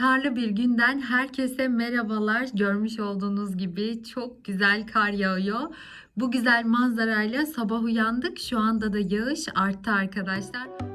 Karlı bir günden herkese merhabalar. Görmüş olduğunuz gibi çok güzel kar yağıyor. Bu güzel manzarayla sabah uyandık. Şu anda da yağış arttı arkadaşlar.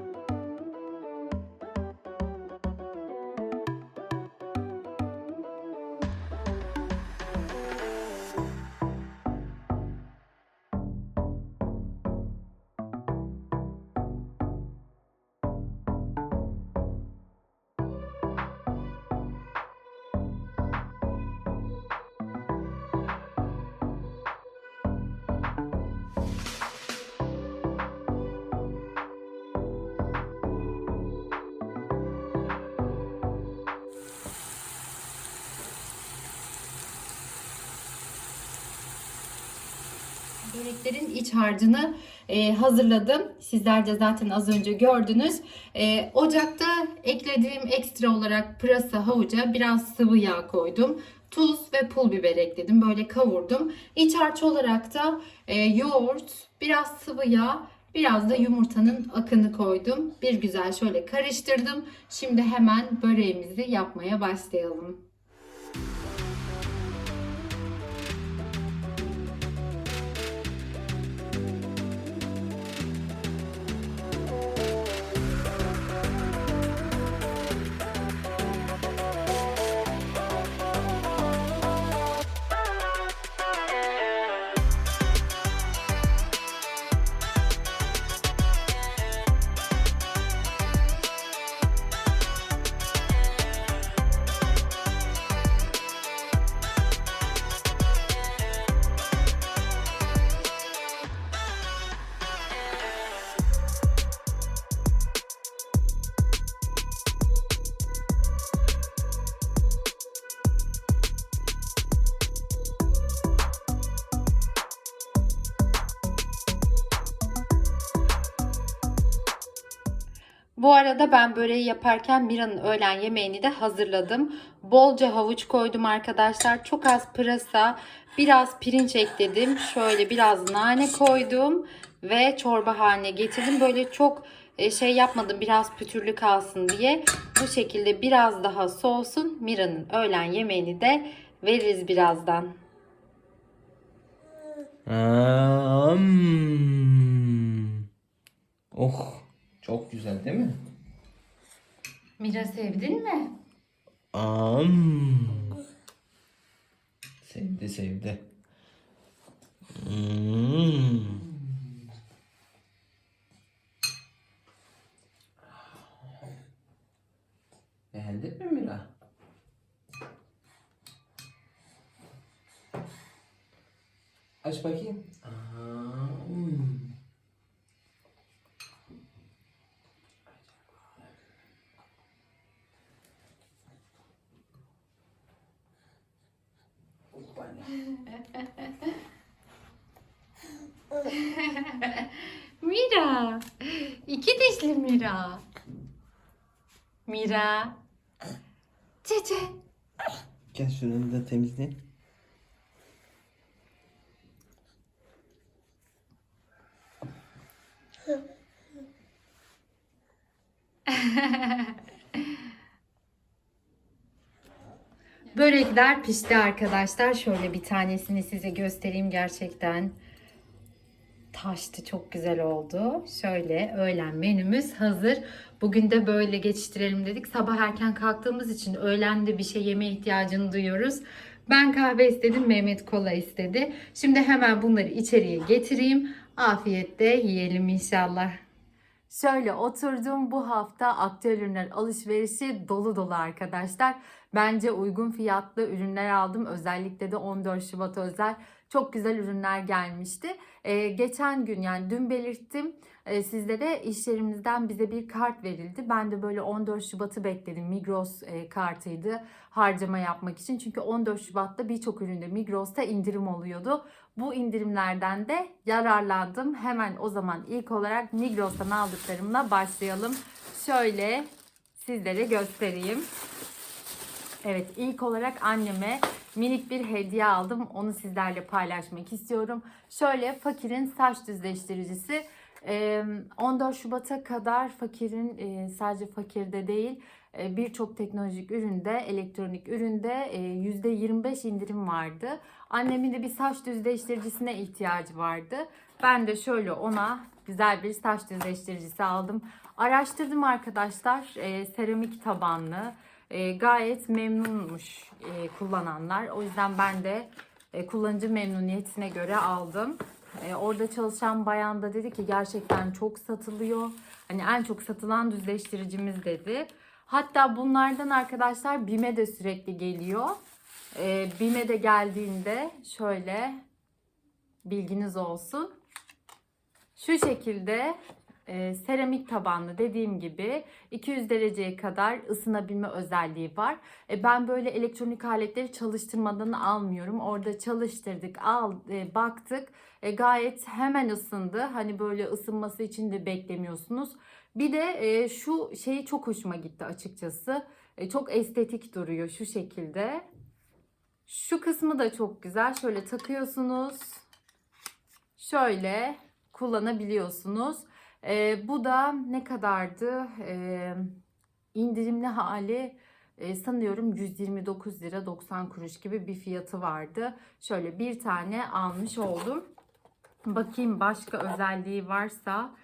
İç harcını e, hazırladım. Sizler de zaten az önce gördünüz. E, ocakta eklediğim ekstra olarak pırasa havuca biraz sıvı yağ koydum. Tuz ve pul biber ekledim. Böyle kavurdum. İç harç olarak da e, yoğurt, biraz sıvı yağ, biraz da yumurtanın akını koydum. Bir güzel şöyle karıştırdım. Şimdi hemen böreğimizi yapmaya başlayalım. Arada ben böreği yaparken Mira'nın öğlen yemeğini de hazırladım. Bolca havuç koydum arkadaşlar. Çok az pırasa, biraz pirinç ekledim. Şöyle biraz nane koydum ve çorba haline getirdim. Böyle çok e, şey yapmadım biraz pütürlü kalsın diye. Bu şekilde biraz daha soğusun. Mira'nın öğlen yemeğini de veririz birazdan. Am. Oh, çok güzel değil mi? Mira sevdin mi? Am. Sevdi sevdi. Hmm. Beğendin mi Mira? Aç bakayım. Am. Mira. İki dişli Mira. Mira. Cece. Gel şuranı da temizleyin. Börekler pişti arkadaşlar. Şöyle bir tanesini size göstereyim gerçekten. Taştı çok güzel oldu. Şöyle öğlen menümüz hazır. Bugün de böyle geçiştirelim dedik. Sabah erken kalktığımız için öğlende bir şey yeme ihtiyacını duyuyoruz. Ben kahve istedim, Mehmet kola istedi. Şimdi hemen bunları içeriye getireyim. Afiyetle yiyelim inşallah. Şöyle oturdum bu hafta aktüel ürünler alışverişi dolu dolu arkadaşlar. Bence uygun fiyatlı ürünler aldım. Özellikle de 14 Şubat özel çok güzel ürünler gelmişti. Ee, geçen gün yani dün belirttim e, sizlere iş yerimizden bize bir kart verildi. Ben de böyle 14 Şubat'ı bekledim. Migros e, kartıydı harcama yapmak için. Çünkü 14 Şubat'ta birçok üründe Migros'ta indirim oluyordu. Bu indirimlerden de yararlandım. Hemen o zaman ilk olarak Migros'tan aldıklarımla başlayalım. Şöyle sizlere göstereyim. Evet ilk olarak anneme minik bir hediye aldım. Onu sizlerle paylaşmak istiyorum. Şöyle Fakir'in saç düzleştiricisi. Ee, 14 Şubat'a kadar Fakir'in sadece Fakir'de değil birçok teknolojik üründe, elektronik üründe e, %25 indirim vardı. Annemin de bir saç düzleştiricisine ihtiyacı vardı. Ben de şöyle ona güzel bir saç düzleştiricisi aldım. Araştırdım arkadaşlar. Seramik tabanlı. E, gayet memnunmuş e, kullananlar. O yüzden ben de e, kullanıcı memnuniyetine göre aldım. E, orada çalışan bayan da dedi ki gerçekten çok satılıyor. Hani en çok satılan düzleştiricimiz dedi. Hatta bunlardan arkadaşlar BİM'e de sürekli geliyor. E, BİM'e de geldiğinde şöyle bilginiz olsun. Şu şekilde e, seramik tabanlı dediğim gibi 200 dereceye kadar ısınabilme özelliği var. E, ben böyle elektronik aletleri çalıştırmadan almıyorum. Orada çalıştırdık, al, e, baktık. E, gayet hemen ısındı. Hani böyle ısınması için de beklemiyorsunuz. Bir de e, şu şeyi çok hoşuma gitti açıkçası. E, çok estetik duruyor şu şekilde. Şu kısmı da çok güzel. Şöyle takıyorsunuz. Şöyle kullanabiliyorsunuz. Ee, bu da ne kadardı? Ee, indirimli hali e, sanıyorum 129 lira 90 kuruş gibi bir fiyatı vardı. Şöyle bir tane almış oldum. Bakayım başka özelliği varsa.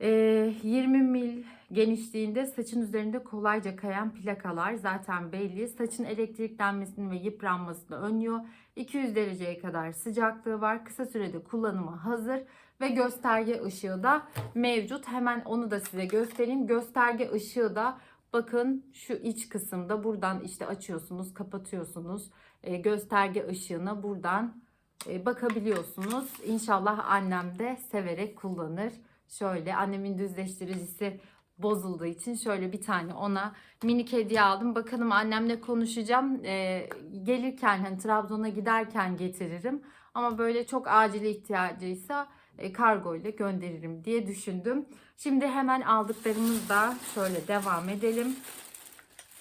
Ee, 20 mil genişliğinde saçın üzerinde kolayca kayan plakalar zaten belli. Saçın elektriklenmesini ve yıpranmasını önlüyor. 200 dereceye kadar sıcaklığı var. Kısa sürede kullanıma hazır ve gösterge ışığı da mevcut. Hemen onu da size göstereyim. Gösterge ışığı da bakın şu iç kısımda buradan işte açıyorsunuz, kapatıyorsunuz. Ee, gösterge ışığına buradan e, bakabiliyorsunuz. İnşallah annem de severek kullanır. Şöyle annemin düzleştiricisi bozulduğu için şöyle bir tane ona minik hediye aldım. Bakalım annemle konuşacağım. Ee, gelirken hani Trabzon'a giderken getiririm. Ama böyle çok acil ihtiyacıysa e, kargo ile gönderirim diye düşündüm. Şimdi hemen aldıklarımızda şöyle devam edelim.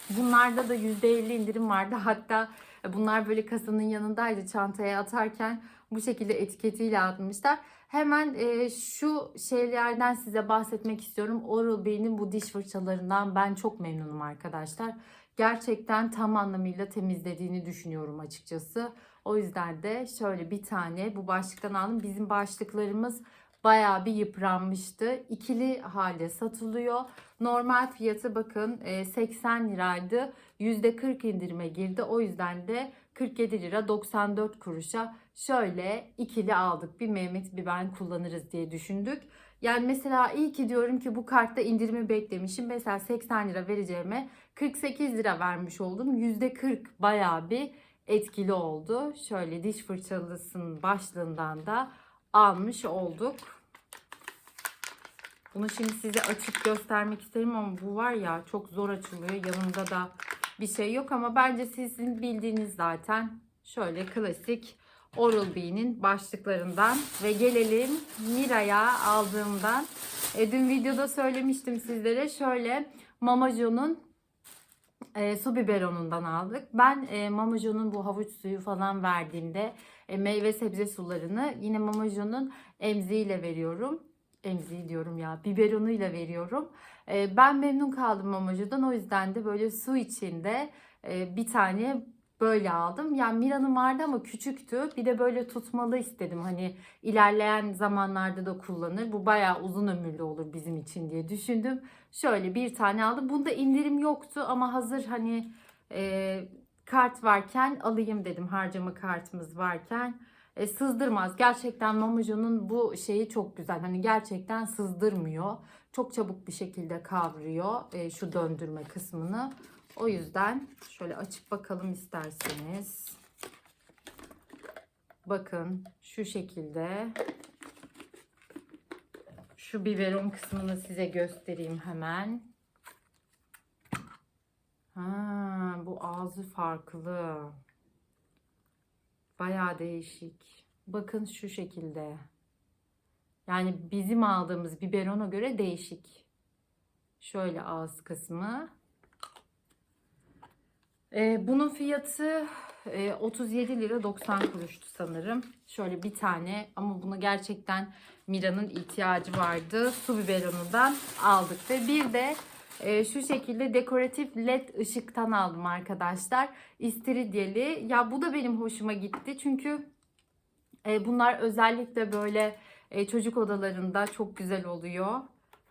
Bunlarda da %50 indirim vardı. Hatta e, bunlar böyle kasanın yanındaydı çantaya atarken bu şekilde etiketiyle atmışlar. Hemen e, şu şeylerden size bahsetmek istiyorum. Oral-B'nin bu diş fırçalarından ben çok memnunum arkadaşlar. Gerçekten tam anlamıyla temizlediğini düşünüyorum açıkçası. O yüzden de şöyle bir tane bu başlıktan aldım. Bizim başlıklarımız bayağı bir yıpranmıştı. İkili halde satılıyor. Normal fiyatı bakın e, 80 liraydı. %40 indirime girdi. O yüzden de 47 lira 94 kuruşa şöyle ikili aldık. Bir Mehmet bir ben kullanırız diye düşündük. Yani mesela iyi ki diyorum ki bu kartta indirimi beklemişim. Mesela 80 lira vereceğime 48 lira vermiş oldum. %40 bayağı bir etkili oldu. Şöyle diş fırçalısının başlığından da almış olduk. Bunu şimdi size açıp göstermek isterim ama bu var ya çok zor açılıyor. Yanında da bir şey yok ama bence sizin bildiğiniz zaten şöyle klasik Oral-B'nin başlıklarından ve gelelim Mira'ya aldığımdan. E, dün videoda söylemiştim sizlere şöyle Mamajo'nun e, su biberonundan aldık. Ben e, Mamajo'nun bu havuç suyu falan verdiğimde e, meyve sebze sularını yine Mamajo'nun emziğiyle veriyorum. Emziği diyorum ya biberonuyla veriyorum. E, ben memnun kaldım Mamajo'dan o yüzden de böyle su içinde e, bir tane böyle aldım. Yani Mira'nın vardı ama küçüktü. Bir de böyle tutmalı istedim. Hani ilerleyen zamanlarda da kullanır. Bu bayağı uzun ömürlü olur bizim için diye düşündüm. Şöyle bir tane aldım. Bunda indirim yoktu ama hazır hani e, kart varken alayım dedim. Harcama kartımız varken. E, sızdırmaz. Gerçekten Mamujo'nun bu şeyi çok güzel. Hani gerçekten sızdırmıyor. Çok çabuk bir şekilde kavruyor e, şu döndürme kısmını. O yüzden şöyle açıp bakalım isterseniz. Bakın şu şekilde. Şu biberon kısmını size göstereyim hemen. Ha, bu ağzı farklı. Baya değişik. Bakın şu şekilde. Yani bizim aldığımız biberona göre değişik. Şöyle ağız kısmı. Ee, bunun fiyatı e, 37 lira 90 kuruştu sanırım. Şöyle bir tane ama buna gerçekten Mira'nın ihtiyacı vardı. Su biberonundan aldık ve bir de Ee, şu şekilde dekoratif led ışıktan aldım arkadaşlar. İstiridiyeli. Ya bu da benim hoşuma gitti. Çünkü e, bunlar özellikle böyle e, çocuk odalarında çok güzel oluyor.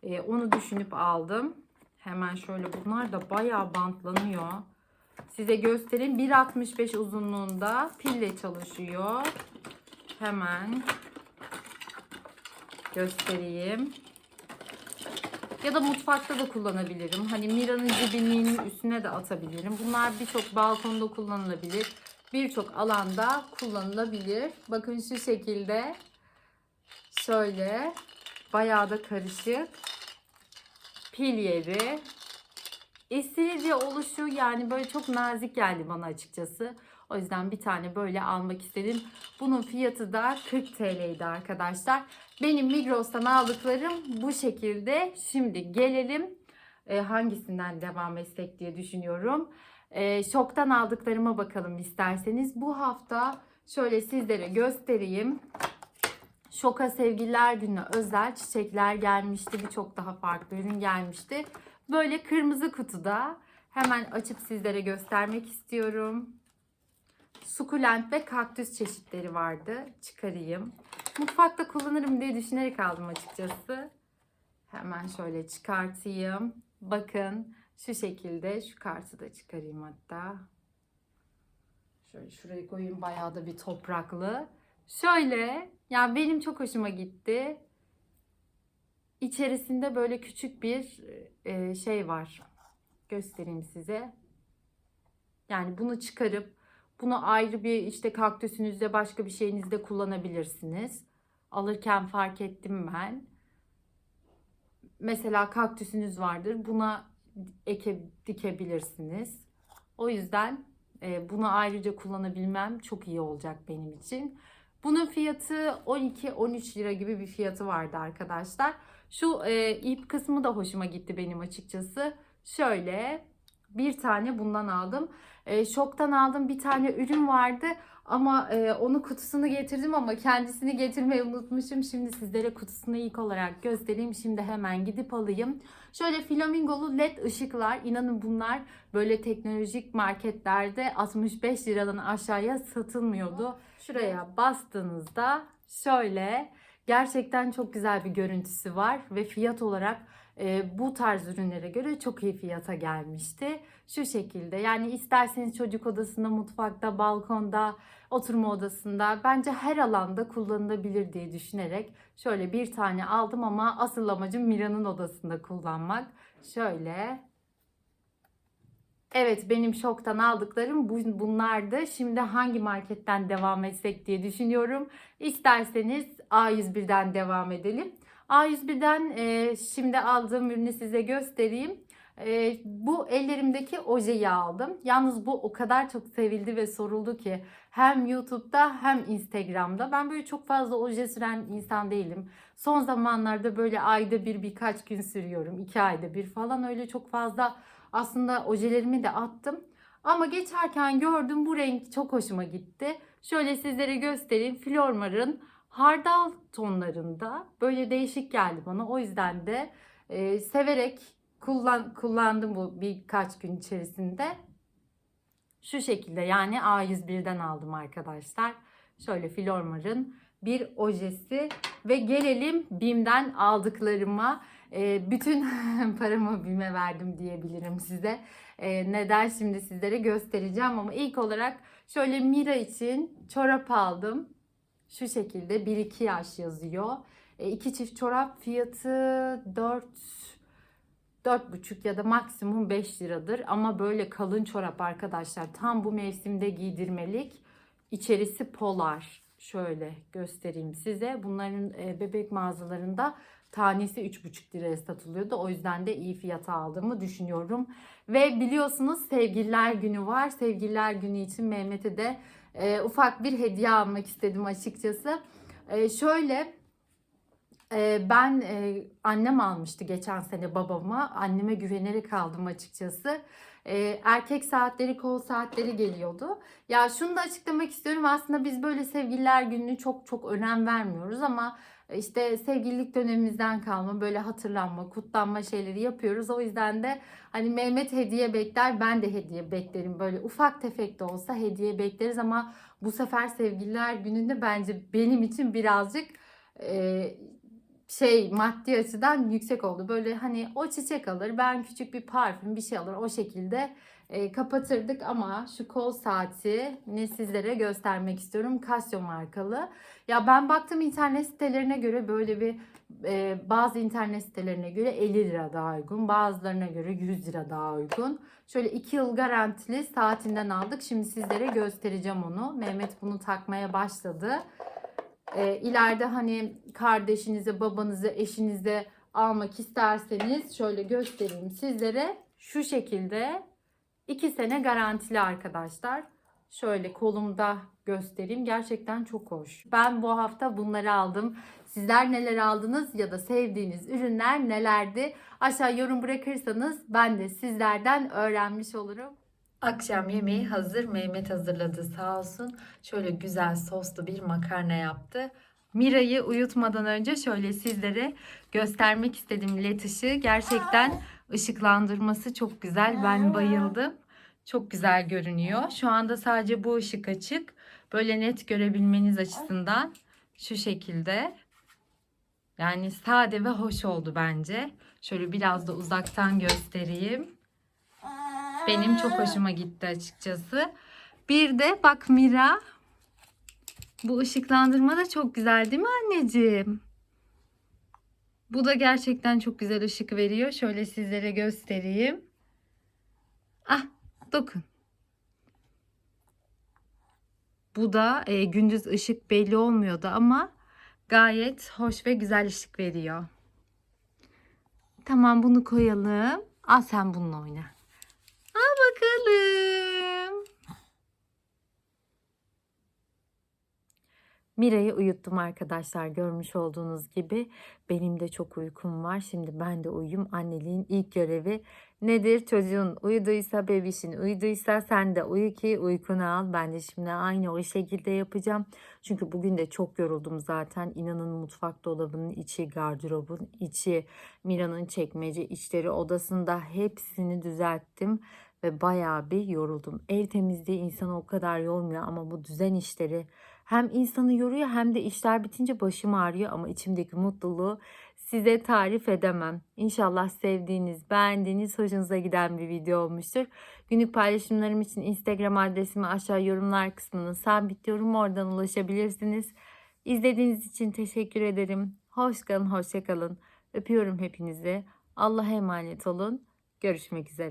E, onu düşünüp aldım. Hemen şöyle bunlar da bayağı bantlanıyor. Size göstereyim. 1.65 uzunluğunda pille çalışıyor. Hemen göstereyim. Ya da mutfakta da kullanabilirim. Hani Mira'nın cibinliğinin üstüne de atabilirim. Bunlar birçok balkonda kullanılabilir. Birçok alanda kullanılabilir. Bakın şu şekilde. Şöyle. Bayağı da karışık. Pil yeri. İstiridye oluşu yani böyle çok nazik geldi bana açıkçası. O yüzden bir tane böyle almak istedim. Bunun fiyatı da 40 TL'ydi arkadaşlar. Benim Migros'tan aldıklarım bu şekilde. Şimdi gelelim e, hangisinden devam etsek diye düşünüyorum. E, şoktan aldıklarıma bakalım isterseniz. Bu hafta şöyle sizlere göstereyim. Şoka Sevgililer Günü'ne özel çiçekler gelmişti. Birçok daha farklı ürün gelmişti. Böyle kırmızı kutuda hemen açıp sizlere göstermek istiyorum. Sukulent ve kaktüs çeşitleri vardı. Çıkarayım. Mutfakta kullanırım diye düşünerek aldım açıkçası. Hemen şöyle çıkartayım. Bakın şu şekilde şu kartı da çıkarayım hatta. Şöyle şuraya koyayım bayağı da bir topraklı. Şöyle yani benim çok hoşuma gitti. İçerisinde böyle küçük bir e, şey var. Göstereyim size. Yani bunu çıkarıp bunu ayrı bir işte kaktüsünüzde başka bir şeyinizde kullanabilirsiniz. Alırken fark ettim ben. Mesela kaktüsünüz vardır. Buna eke dikebilirsiniz. O yüzden e, bunu ayrıca kullanabilmem çok iyi olacak benim için. Bunun fiyatı 12-13 lira gibi bir fiyatı vardı arkadaşlar. Şu e, ip kısmı da hoşuma gitti benim açıkçası. Şöyle bir tane bundan aldım. E, şoktan aldım bir tane ürün vardı ama e, onu kutusunu getirdim ama kendisini getirmeyi unutmuşum. Şimdi sizlere kutusunu ilk olarak göstereyim. Şimdi hemen gidip alayım. Şöyle flamingolu led ışıklar. İnanın bunlar böyle teknolojik marketlerde 65 liradan aşağıya satılmıyordu. Şuraya bastığınızda şöyle gerçekten çok güzel bir görüntüsü var ve fiyat olarak e, bu tarz ürünlere göre çok iyi fiyata gelmişti. Şu şekilde yani isterseniz çocuk odasında, mutfakta, balkonda, oturma odasında bence her alanda kullanılabilir diye düşünerek şöyle bir tane aldım ama asıl amacım Mira'nın odasında kullanmak. Şöyle Evet benim şoktan aldıklarım bu, bunlardı. Şimdi hangi marketten devam etsek diye düşünüyorum. İsterseniz A101'den devam edelim. A101'den e, şimdi aldığım ürünü size göstereyim. E, bu ellerimdeki ojeyi aldım. Yalnız bu o kadar çok sevildi ve soruldu ki hem YouTube'da hem Instagram'da. Ben böyle çok fazla oje süren insan değilim. Son zamanlarda böyle ayda bir birkaç gün sürüyorum. iki ayda bir falan öyle çok fazla aslında ojelerimi de attım. Ama geçerken gördüm bu renk çok hoşuma gitti. Şöyle sizlere göstereyim. Flormar'ın hardal tonlarında böyle değişik geldi bana. O yüzden de e, severek kullan, kullandım bu birkaç gün içerisinde. Şu şekilde yani A101'den aldım arkadaşlar. Şöyle Flormar'ın bir ojesi ve gelelim BİM'den aldıklarıma. E, bütün paramı BİM'e verdim diyebilirim size. E, neden şimdi sizlere göstereceğim ama ilk olarak şöyle Mira için çorap aldım. Şu şekilde 1-2 yaş yazıyor. E, iki çift çorap fiyatı 4 4,5 ya da maksimum 5 liradır. Ama böyle kalın çorap arkadaşlar tam bu mevsimde giydirmelik. İçerisi polar. Şöyle göstereyim size. Bunların e, bebek mağazalarında tanesi 3,5 liraya satılıyordu. O yüzden de iyi fiyata aldığımı düşünüyorum. Ve biliyorsunuz sevgililer günü var. Sevgililer günü için Mehmet'e de e, ufak bir hediye almak istedim açıkçası. E, şöyle e, ben e, annem almıştı geçen sene babama. Anneme güvenerek aldım açıkçası. E, erkek saatleri, kol saatleri geliyordu. Ya şunu da açıklamak istiyorum. Aslında biz böyle sevgililer gününü çok çok önem vermiyoruz ama işte sevgililik dönemimizden kalma böyle hatırlanma, kutlanma şeyleri yapıyoruz. O yüzden de hani Mehmet hediye bekler, ben de hediye beklerim. Böyle ufak tefek de olsa hediye bekleriz ama bu sefer sevgililer gününde bence benim için birazcık e, şey maddi açıdan yüksek oldu. Böyle hani o çiçek alır, ben küçük bir parfüm bir şey alır o şekilde e, kapatırdık ama şu kol saatini sizlere göstermek istiyorum. Casio markalı. Ya ben baktım internet sitelerine göre böyle bir e, bazı internet sitelerine göre 50 lira daha uygun. Bazılarına göre 100 lira daha uygun. Şöyle 2 yıl garantili saatinden aldık. Şimdi sizlere göstereceğim onu. Mehmet bunu takmaya başladı. E, ileride hani kardeşinize, babanıza, eşinize almak isterseniz şöyle göstereyim sizlere. Şu şekilde 2 sene garantili arkadaşlar. Şöyle kolumda göstereyim. Gerçekten çok hoş. Ben bu hafta bunları aldım. Sizler neler aldınız ya da sevdiğiniz ürünler nelerdi? Aşağı yorum bırakırsanız ben de sizlerden öğrenmiş olurum. Akşam yemeği hazır. Mehmet hazırladı sağ olsun. Şöyle güzel soslu bir makarna yaptı. Mira'yı uyutmadan önce şöyle sizlere göstermek istedim led ışığı. Gerçekten ışıklandırması çok güzel. Ben bayıldım. Çok güzel görünüyor. Şu anda sadece bu ışık açık. Böyle net görebilmeniz açısından şu şekilde. Yani sade ve hoş oldu bence. Şöyle biraz da uzaktan göstereyim. Benim çok hoşuma gitti açıkçası. Bir de bak Mira. Bu ışıklandırma da çok güzel değil mi anneciğim? Bu da gerçekten çok güzel ışık veriyor. Şöyle sizlere göstereyim. Ah dokun. Bu da e, gündüz ışık belli olmuyordu ama gayet hoş ve güzel ışık veriyor. Tamam bunu koyalım. Al sen bununla oyna. Bakalım. Mira'yı uyuttum arkadaşlar görmüş olduğunuz gibi. Benim de çok uykum var. Şimdi ben de uyuyayım. Anneliğin ilk görevi nedir? Çocuğun uyuduysa, bebişin uyuduysa sen de uyu ki uykunu al. Ben de şimdi aynı o şekilde yapacağım. Çünkü bugün de çok yoruldum zaten. İnanın mutfak dolabının içi, gardırobun içi, Mira'nın çekmece içleri odasında hepsini düzelttim ve bayağı bir yoruldum. Ev temizliği insanı o kadar yormuyor ama bu düzen işleri hem insanı yoruyor hem de işler bitince başım ağrıyor ama içimdeki mutluluğu size tarif edemem. İnşallah sevdiğiniz, beğendiğiniz, hoşunuza giden bir video olmuştur. Günlük paylaşımlarım için Instagram adresimi aşağı yorumlar kısmına sabitliyorum. Oradan ulaşabilirsiniz. İzlediğiniz için teşekkür ederim. Hoş kalın, hoşça kalın. Öpüyorum hepinizi. Allah'a emanet olun. Görüşmek üzere.